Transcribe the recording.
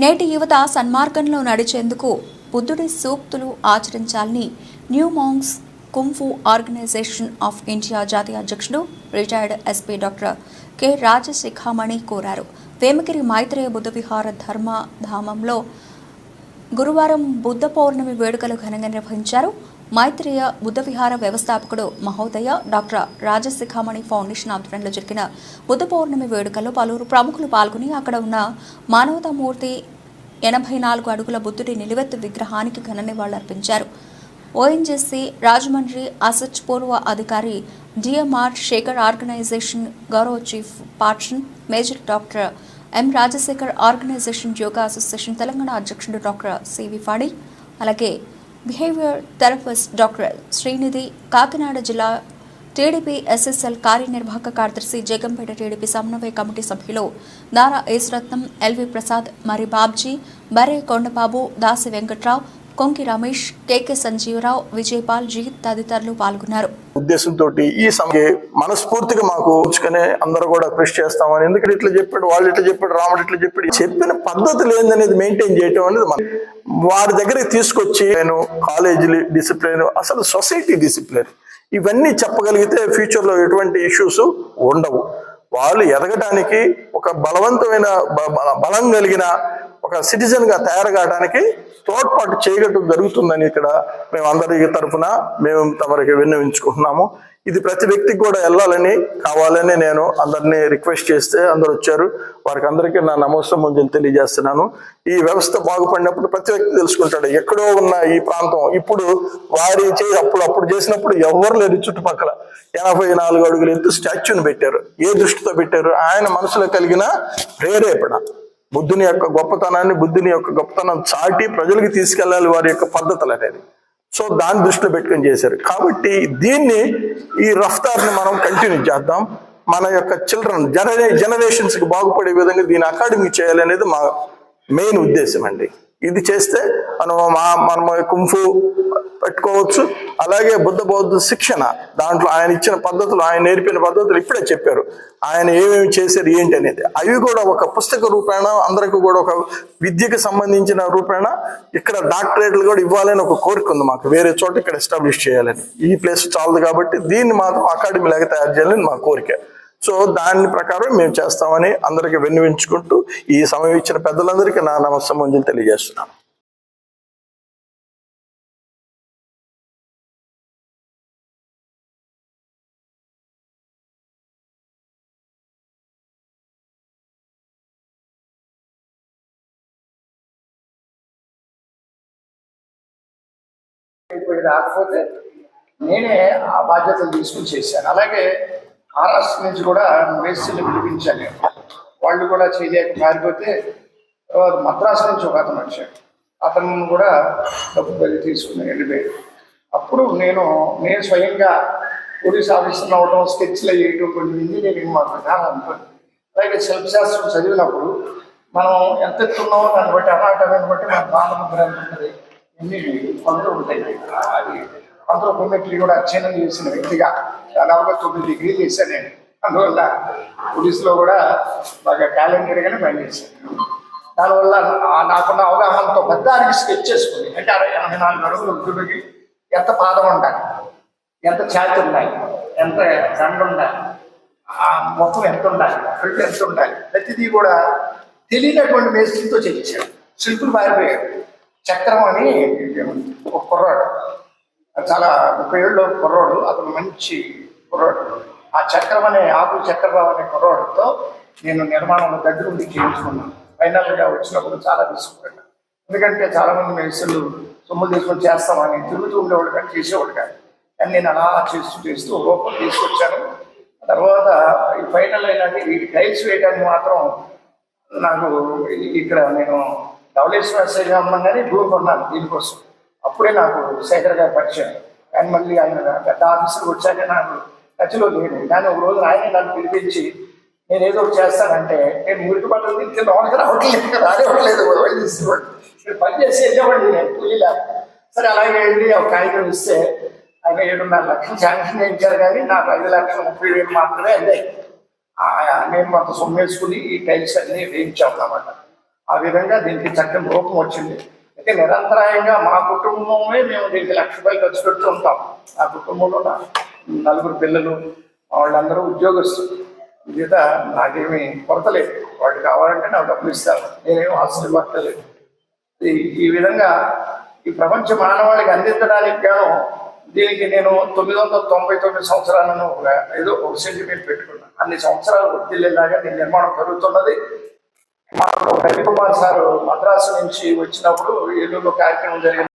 నేటి యువత సన్మార్గంలో నడిచేందుకు బుద్ధుడి సూక్తులు ఆచరించాలని new monks kung fu organization of India జాతీయ అధ్యక్షుడు retired SP doctor K Rajashikhamani కోరారు. వేమగిరి మైత్రేయ బుద్ధ విహార ధర్మధామంలో గురువారం బుద్ధ పౌర్ణమి వేడుకలు ఘనంగా నిర్వహించారు. మైత్రేయ బుద్ధ విహార వ్యవస్థాపకుడు మహోదయ డాక్టర్ రాజశిఖామణి ఫౌండేషన్ ఆధ్వర్యంలో జరిగిన బుద్ధ పౌర్ణమి వేడుకల్లో పలువురు ప్రముఖులు పాల్గొని అక్కడ ఉన్న మానవతామూర్తి ఎనభై నాలుగు అడుగుల బుద్ధుడి నిలువెత్తు విగ్రహానికి ఘన నివాళులర్పించారు. ఓఎన్జీసీ రాజమండ్రి అసెట్ పూర్వ అధికారి డిఎంఆర్ శేఖర్ ఆర్గనైజేషన్ గౌరవ chief portion major doctor M Rajashekhar organization yoga association Telangana అధ్యక్షుడు డాక్టర్ సివి ఫాడి అలాగే behaviour therapist doctor Srinidhi Kakinada జిల్లా టీడీపీ ఎస్ఎస్ఎల్ కార్యనిర్వాహక కార్యదర్శి జగంపేట టీడీపీ సమన్వయ కమిటీ సభ్యులు దారా ఏసురత్నం ఎల్వి ప్రసాద్ మరి బాబ్జీ బరే కొండబాబు దాసి వెంకట్రావు కొంకి రమేష్ కేకే సంజీవరావు విజయపాల్ జీత్ తదితరులు పాల్గొన్నారు. ఉద్దేశంతో ఈ సమయ మనస్ఫూర్తిగా మాకు ఉంచుకునే అందరూ కూడా కృషి చేస్తామని ఎందుకంటే ఇట్లా చెప్పాడు వాళ్ళు ఇట్లా చెప్పాడు రాముడు ఇట్లా చెప్పాడు. చెప్పిన పద్ధతులు ఏందనేది మెయింటైన్ చేయటం అనేది వారి దగ్గరికి తీసుకొచ్చి నేను కాలేజీలు డిసిప్లిన్ అసలు సొసైటీ డిసిప్లిన్ ఇవన్నీ చెప్పగలిగితే ఫ్యూచర్లో ఎటువంటి ఇష్యూస్ ఉండవు. వాళ్ళు ఎదగడానికి ఒక బలవంతమైన బ- బలం కలిగిన ఒక సిటిజన్గా తయారు కావడానికి తోడ్పాటు చేయగట్టు జరుగుతుందని ఇక్కడ మేము అందరి తరఫున మేము తమరికి విన్నవించుకుంటున్నాము. ఇది ప్రతి వ్యక్తికి కూడా వెళ్ళాలని కావాలని నేను అందరినీ రిక్వెస్ట్ చేస్తే అందరు వచ్చారు. వారికి అందరికీ నా నమోస్తమం తెలియజేస్తున్నాను. ఈ వ్యవస్థ బాగుపడినప్పుడు ప్రతి వ్యక్తి తెలుసుకుంటాడు. ఎక్కడో ఉన్న ఈ ప్రాంతం ఇప్పుడు వారి చే అప్పుడు అప్పుడు చేసినప్పుడు ఎవరు లేరు చుట్టుపక్కల. ఎనభై నాలుగు అడుగులు ఎత్తు స్టాచ్యూని పెట్టారు. ఏ దృష్టితో పెట్టారు? ఆయన మనసులో కలిగిన ప్రేరేపణ. బుద్ధుని యొక్క గొప్పతనాన్ని బుద్ధుని యొక్క గొప్పతనం చాటి ప్రజలకు తీసుకెళ్ళాలి వారి యొక్క పద్ధతులు అనేది. సో దాన్ని దృష్టిలో పెట్టుకొని చేశారు. కాబట్టి దీన్ని ఈ రఫ్తార్ని మనం కంటిన్యూ చేద్దాం. మన యొక్క చిల్డ్రన్ జనరే జనరేషన్స్కి బాగుపడే విధంగా దీని అకాడమీ చేయాలనేది మా మెయిన్ ఉద్దేశం అండి. ఇది చేస్తే మనం మా మనం కుంఫు పెట్టుకోవచ్చు. అలాగే బుద్ధ బౌద్ధ శిక్షణ దాంట్లో ఆయన ఇచ్చిన పద్ధతులు ఆయన నేర్పిన పద్ధతులు ఇప్పుడే చెప్పారు. ఆయన ఏమేమి చేశారు ఏంటి అనేది. అవి కూడా ఒక పుస్తక రూపేణ అందరికి కూడా ఒక విద్యకు సంబంధించిన రూపేణ. ఇక్కడ డాక్టరేట్లు కూడా ఇవ్వాలని ఒక కోరిక ఉంది మాకు. వేరే చోట ఇక్కడ ఎస్టాబ్లిష్ చేయాలని. ఈ ప్లేస్ చాలదు కాబట్టి దీన్ని మాత్రం అకాడమీ లాగా తయారు చేయాలని మా కోరిక. సో దాని ప్రకారం మేము చేస్తామని అందరికి విన్నవించుకుంటూ ఈ సమయం ఇచ్చిన పెద్దలందరికీ నా నమస్సమంజలు తెలియజేస్తున్నాను. రాకపోతే నేనే ఆ బాధ్యతలు తీసుకుని చేశాను. అలాగే ఆర్ఎస్ నుంచి కూడా మేస్త్రిని పిలిపించాను వాళ్ళు కూడా చేయలేక మారిపోతే తర్వాత మద్రాసు నుంచి ఒక అతను వచ్చాడు. అతను కూడా డబ్బు బలి తీసుకుని వెళ్ళిపోయాడు అప్పుడు నేను నేను స్వయంగా పోలీస్ ఆఫీసర్ అవడం స్కెచ్లు వేయటం కొన్ని ఇంజనీరింగ్ మాకు విధానం ఉంటుంది అలాగే శిల్పశాస్త్రం చదివినప్పుడు మనం ఎంత ఎత్తున్నామో దాన్ని బట్టి అనాటమని బట్టి మన బాలముద్ర ఎంత ఉంటుంది ఎన్ని కొలతలు ఉంటాయి. అది అంత్రోపోమెట్రీ కూడా అధ్యయనం చేసిన వ్యక్తిగా దాదాపుగా తొమ్మిది డిగ్రీలు చేశాను నేను అందువల్ల పోలీసులో కూడా బాగా టాలెంటెడ్గానే పనిచేశాను దానివల్ల నాకున్న అవగాహనతో పెద్దానికి స్కెచ్ చేసుకుని అంటే అరవై ఎనభై నాలుగు అడుగులు వృద్ధుడికి ఎంత పాదం ఉండాలి? ఎంత ఛాతి ఉండాలి? ఎంత దండ ఉండాలి? ఆ మొత్తం ఎంత ఉండాలి? కళ్ళు ఎంత ఉండాలి? ప్రతిదీ కూడా తెలియనటువంటి మేస్త్రితో చేయించాడు. శిల్పులు పారిపోయాడు చక్రం అని ఒక కుర్రాడు. చాలా ముప్పై ఏళ్ళు కుర్రోడు అతను మంచి కుర్రోడు. ఆ చక్రం అనే ఆకు చక్రరావు అనే కుర్రోడుతో నేను నిర్మాణంలో దగ్గరుండి చేయించుకున్నాను. ఫైనల్గా వచ్చినప్పుడు చాలా తీసుకున్నాను. ఎందుకంటే చాలా మంది సొమ్ములు తీసుకొని చేస్తామని తిరుగుతూ ఉండేవాడు కానీ చేసేవాడు కానీ కానీ నేను అలా చేస్తూ చేస్తూ రూపం తీసుకొచ్చాను. తర్వాత ఈ ఫైనల్ అయినాక ఈ టైల్స్ వేయడానికి మాత్రం నాకు ఇక్కడ నేను ధవళేశ్వర ఉన్నాగానే భూమి కొన్నాను దీనికోసం. అప్పుడే నాకు శేఖర్ గారు పరిచయం. కానీ మళ్ళీ ఆయన పెద్ద ఆఫీసర్కి వచ్చాక నాకు టచ్లో లేడు. కానీ ఒక రోజు ఆయన నన్ను పిలిపించి నేను ఏదో ఒకటి చేస్తానంటే నేను మురికి బట్టలు తింటే లోనకి రావట్లేదు రానివ్వట్లేదు వైద్యుడు పని చేసి వెళ్ళేవాడిని నేను కూలీలా సరే అలాగే వెళ్ళి ఒక కాగితం ఇస్తే ఆయన ఏడున్నర లక్షలు శాంక్షన్ చేయించారు కానీ నాకు ఐదు లక్షల ముప్పై వేలు మాత్రమే అందాయి నేను కొంత సొమ్మేసుకుని ఈ టైల్స్ అన్ని వేయించాం అన్నమాట. ఆ విధంగా దీనికి చక్కని రూపం వచ్చింది. అయితే నిరంతరాయంగా మా కుటుంబమే మేము దీనికి లక్ష రూపాయలు ఖర్చు పెడుతూ ఉంటాం. ఆ కుటుంబంలో నలుగురు పిల్లలు వాళ్ళందరూ ఉద్యోగస్తులు. మీద నాకేమీ కొరత లేదు. వాళ్ళు కావాలంటే నాకు డబ్బులు ఇస్తారు. నేనేం హాస్టల్ పట్టలేదు ఈ విధంగా ఈ ప్రపంచ మానవాళికి అందించడానికి గాను దీనికి నేను తొమ్మిది వందల తొంభై తొమ్మిది సంవత్సరాలను ఒక ఏదో ఒక సెంటిమీటర్ పెట్టుకున్నాను. అన్ని సంవత్సరాలు వర్తిల్లేలాగా దీని నిర్మాణం జరుగుతున్నది. మాకు రవికుమార్ సార్ మద్రాసు నుంచి వచ్చినప్పుడు ఏలూరులో కార్యక్రమం జరిగింది.